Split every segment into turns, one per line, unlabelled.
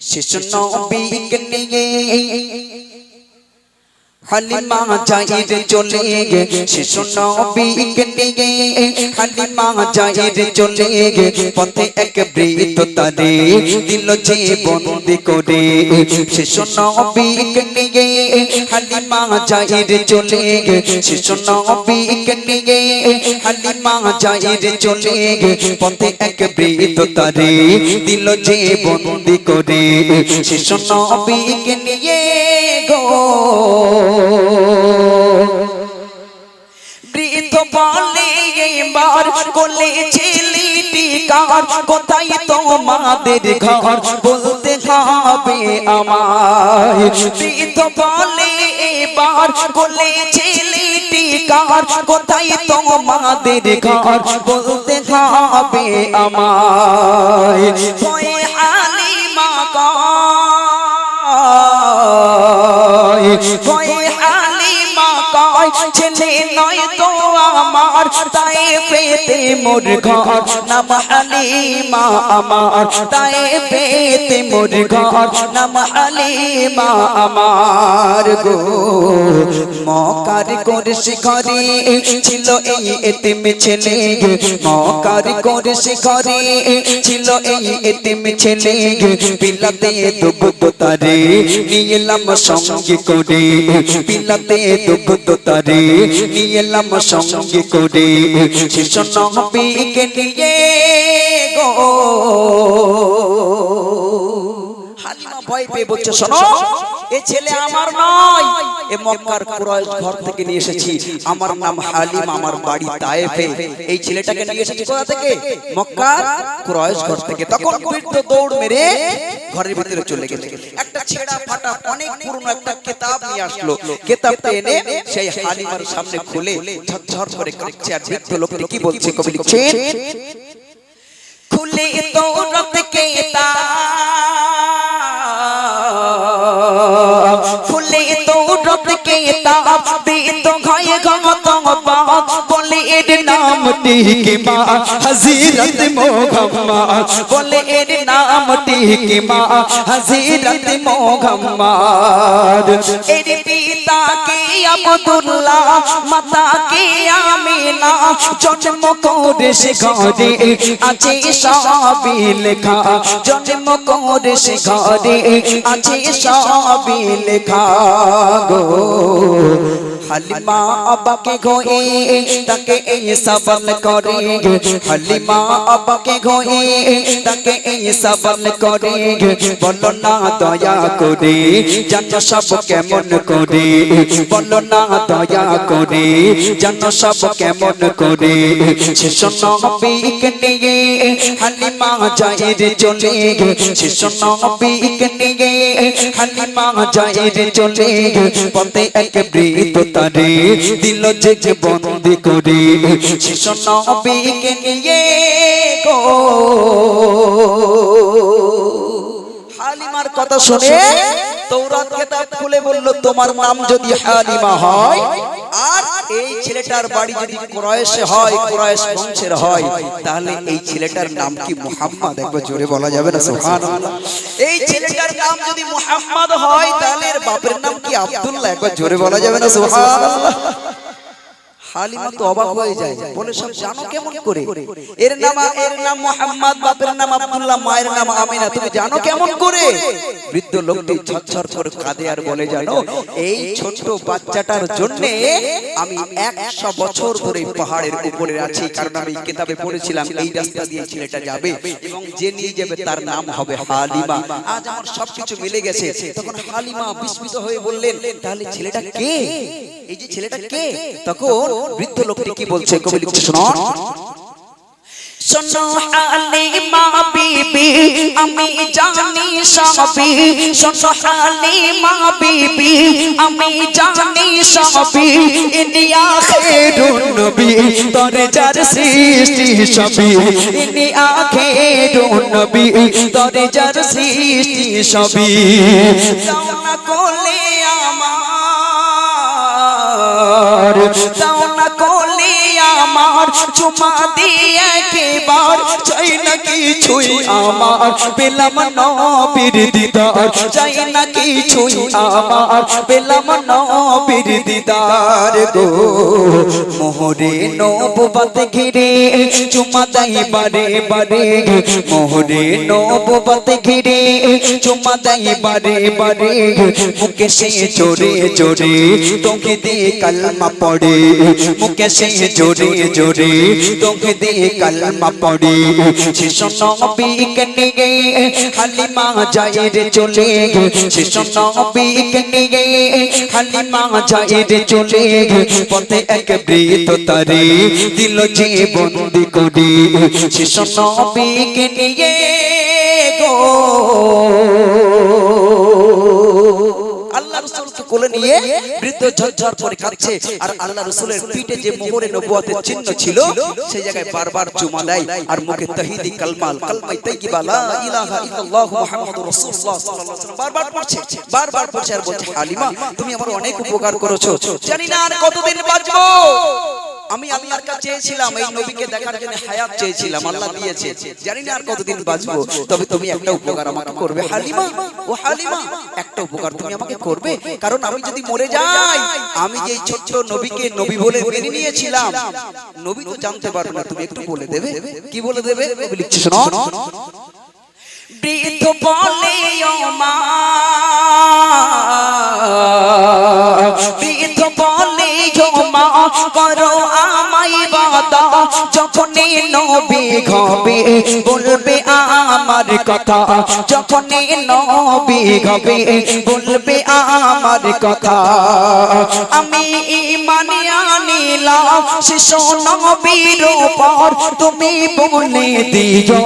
শিশু নবীকে নিয়ে হালিমা জাহির চলে গে শিশু নবীকে নিয়ে হালিমা জাহির চলে গে পথে এক বৃত তারে দিল যে বন্দি করে। শিশু নবীকে নিয়ে হালিমা জাহির চলে গে শিশু নবীকে নিয়ে হালিমা জাহির চলে গে পথে এক বৃত তারে দিল যে বন্দি করে। শিশু নবীকে নিয়ে গো। কার কোথায় তোমাদের ঘর? বলতে হবে আমায়। বৃদ্ধ বলে এবার কোলে ছেলেটি কার কোথায় তোমাদের ঘর? বলতে হবে আমায়। মোর ঘর নাম হালিমা আমার। তাই পেতে মোর ঘর নাম হালিমা আমার গো। মকার করে শিখরে ছিল এই এতিম ছেলে। মকার করে শিখরে ছিল এই এতিম ছেলে। বিলাতে দুগ্ধ তারে নিয়ে এলাম সঙ্গে করে। বিলাতে দুগ্ধ তারে নিয়ে এলাম সঙ্গে করে। শিশু নবীকে নিয়ে গো। হালিমা ভয় পেয়ে বলছে শোনো। ছেলে আমার নয়। এ মক্কার কুরাইশ ঘর থেকে নিয়ে এসেছি। আমার নাম হালিম, আমার বাড়ি তায়েফে। এই ছেলেটাকে নিয়ে এসেছি কোথা থেকে? মক্কার কুরাইশ ঘর থেকে। তখন বৃদ্ধ দৌড় মেরে ঘরের ভিতরে চলে একটা ছেঁড়া ফাটা, অনেক পুরনো একটা কিতাব নিয়ে আসলো। কিতাবটা এনে সেই হালিমার সামনে খুলে ঝরঝর করে আর বৃদ্ধ লোকটি কি বলছে? কবি লিখছে খুলে নামটি কি মা হযরত মোহাম্মদ বলে এর নামটি কি মা হযরত মোহাম্মদ এর পিতা কে আব্দুল্লাহ মাতা কে জন্ম করে সে ঘরে আছে সবই লেখা জন্ম করে সে ঘরে আছে সবই লেখা গো হালিমা আবাকে গোয়ে তাকে সবল করে হালিমা আবাকে গোয়ে তাকে সবল করে বলো না দয়া করে জানো সব কেমন করে। বলো না দয়া করে জানো সব কেমন করে। শিশু নবীকে চলে শিশু নবীকে নিয়ে চলে পথে এক বৃত তারে দিল যে যে বন্দি করে। শিশু নবীকে নিয়ে গো। হালিমার কথা শুনে তৌরাত কেতাব খুলে বলল তোমার নাম যদি হালিমা হয় আর এই ছেলেটার বাড়ি যদি কুরাইশে হয়, কুরাইশ বংশের হয়, তাহলে এই ছেলেটার নাম কি মুহাম্মদ? একবার জোরে বলা যাবে না? সুবহানাল্লাহ। এই ছেলেটার নাম যদি মুহাম্মদ হয়, তাহলে এর বাপের নাম কি আব্দুল্লাহ? একবার জোরে বলা যাবে না? সুবহানাল্লাহ। হালিমা তো অবাক হয়ে যায় বলে সব জানো কেমন করে? এর নাম এর নাম মোহাম্মদ বাপের নাম আব্দুল্লাহ মায়ের নাম আমিনা তুমি জানো কেমন করে? বৃদ্ধ লোকটি ছটছট করে কাঁদে আর বলে জানো এই ছোট্ট বাচ্চাটার জন্য আমি একশো বছর ধরে পাহাড়ের উপরে আছি কারণ আমি কিতাবে পড়েছিলাম এই রাস্তা দিয়ে ছেলেটা যাবে এবং যে নিয়ে যাবে তার নাম হবে হালিমা। আজ আমার সবকিছু মিলে গেছে। তখন হালিমা বিস্মিত হয়ে বললেন তাহলে ছেলেটা কে? এই যে ছেলেটা কে? তখন বৃদ্ধ লোকটি কি বলছে কবি লিখছে শোনো। শোনো হালিমা বিবি আমি জানি সবই। শোনো হালিমা বিবি আমি জানি সবই। ইনিয়া খেরুন নবী তরে যার সৃষ্টি সবই। ইনিয়া খেরুন নবী তরে যার সৃষ্টি সবই। দাও না কোলে দাও না কোলে চুমা দিয়ে একেবার চাই না কিছুই আমার পেলাম নবীর দিদার চাই না কিছুই আমার পেলাম নবীর দিদার গো মোহরে নববাত ঘিরে চুমা দাই বারে বারে মোহরে নববাত ঘিরে চুমা দাই বারে বারে মুখে সে জোরে জোরে তোকে দিয়ে কালমা পড়ে মুখে সে জোরে জোরে তোকে দিয়ে কালমা পড়ে শিশু নবীকে নিয়ে হালিমা যায় রে চলে। শিশু নবীকে নিয়ে হালিমা যায় রে চলে পথে এক বৃত তারে দিল যে বন্দি করে। শিশু নবীকে নিয়ে গো। রসুলকে কোলে নিয়ে বৃদ্ধ ঝরঝর করে কাঁদছে। আর আল্লাহ রসুলের পিঠে যে মোহরে নবুয়াতের চিহ্ন ছিল, সেই জায়গায় বারবার চুমা দেয় আর মুখে তাহিদি কালমাল, কালমাই তাইয়িবা, লা ইলাহা ইল্লাল্লাহু মুহাম্মাদুর রাসূলুল্লাহ বারবার পড়ছে বারবার পড়ছে আর বলছে, হালিমা, তুমি আমার অনেক উপকার করেছ। জানি না আর কতদিন বাঁচবো। আমি আল্লাহর কাছে চেয়েছিলাম, এই নবীকে দেখার জন্য হায়াত চেয়েছিলাম, আল্লাহ দিয়েছে। জানি না আর কতদিন বাঁচবো, তবে তুমি একটা উপকার আমাকে করবে, হালিমা। ও হালিমা, একটা উপকার তুমি আমাকে করবে, কারণ আমি যদি মরে যাই, আমি যে ছোট্ট নবীকে নবী বলে মেনে নিয়েছিলাম, নবী তো জানতে পারবে না, তুমি একটু বলে দেবে। কি বলে দেবে? লিখছে, শোনো। বৃদ্ধ বলে মা। বৃদ্ধ বলে মা। করো যখন নবী ঘবে বলবে আমার কথা। যখন নবী ঘবে বলবে আমার কথা। আমি আনিলাম শিশু নবীর উপর তুমি বলে দিও।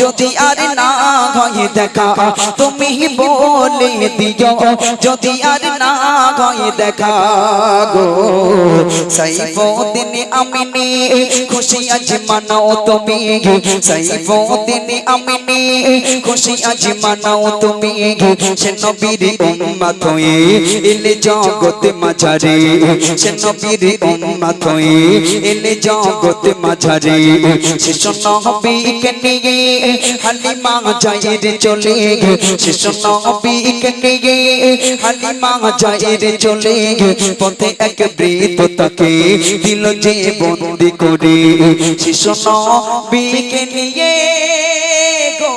যদি আর না হয় দেখা, তুমি বলে দিও। যদি আর না হয় দেখা গো, সাইফুদ্দিন আমিনি, খুশি আজ মানাও তুমি। সাইফুদ্দিন আমিনি, খুশি আজ মানাও তুমি। সে নবীর উম্মত হয়ে এলে জগৎ মাঝারে। সে নবীর উম্মত হয়ে এলে জগৎ মাঝারে। শিশু নবীকে নিয়ে হালিমা যায় রে চলে। শিশু নবীকে নিয়ে হালিমা যায় রে চলে। পথে এক বৃত তাকে দিল যে বন্দি করে। শিশু নবীকে নিয়ে গো।